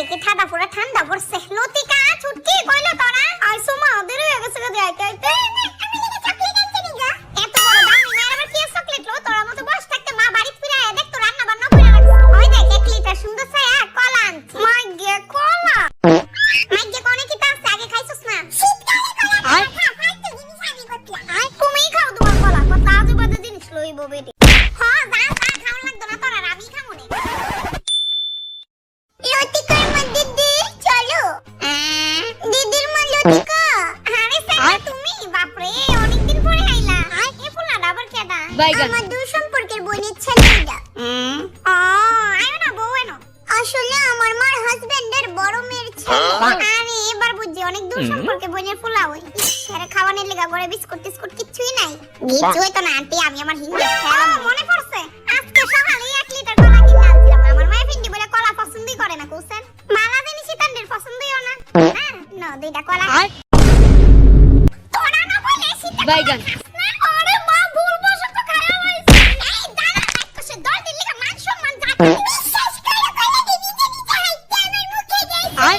দেখি ঠাডা পুরা ঠান্ডা পড়ছে লতিকা ছুটকি কইলো তোরা আইসো মা ওদের হয়ে গেছে গো আইতে আইতে। আমি লিখে চকলেট আনতে নি গা এত বড় দামি মায়ের আবার কি চকলেট লো তোরা মতো বস থাকতে মা বাড়ি ফিরে আয় দেখ তো রান্না বান্না করে রাখছে ওই দেখ এক লিটার সুন্দর ছায়া কলা আনছি। মা গে কলা। মাই গে কোনে কি তাস আগে খাইছস না? শীতকালে কলা আয়। খা ফালতু জিনিস আনি করতে আয় তুমি খাও তোমার কলা। কত আজে বাজে জিনিস লইব বেটি। দিদির মা আরে সাইমা তুমি? বাপরে অনেকদিন পরে আইলা। এ ফুলাটা আবার কেডা? আমার দূর সম্পর্কের বোনের ছেলেটা ও আয়ো না বউ এনো। আসলে আমার মার হাজবেন্ডের বড় মেয়ের ছেলে। আরে এবার বুঝছি অনেক দূর সম্পর্কে বোনের ফুলা ওই। সেরে খাওয়ানোর লেগা করে বিস্কুট টিস্কুট কিছুই নাই। কিছু হইতো না আন্টি আমি আমার হিংগে মনে পড়ছে? আজকে সকালে এক লিটার কলা কিনে আমার মায়ের ফিন্ডি বলে কলা পছন্দই করে না কৌসেন মালা দুইটা কলা তোরা না বলে বাইগান আরে মা ভুল বশত খারাপ হইছে এই দাঁড়া লাইক সে দল দিলি মান সম্মান জাতি হ্যাঁ।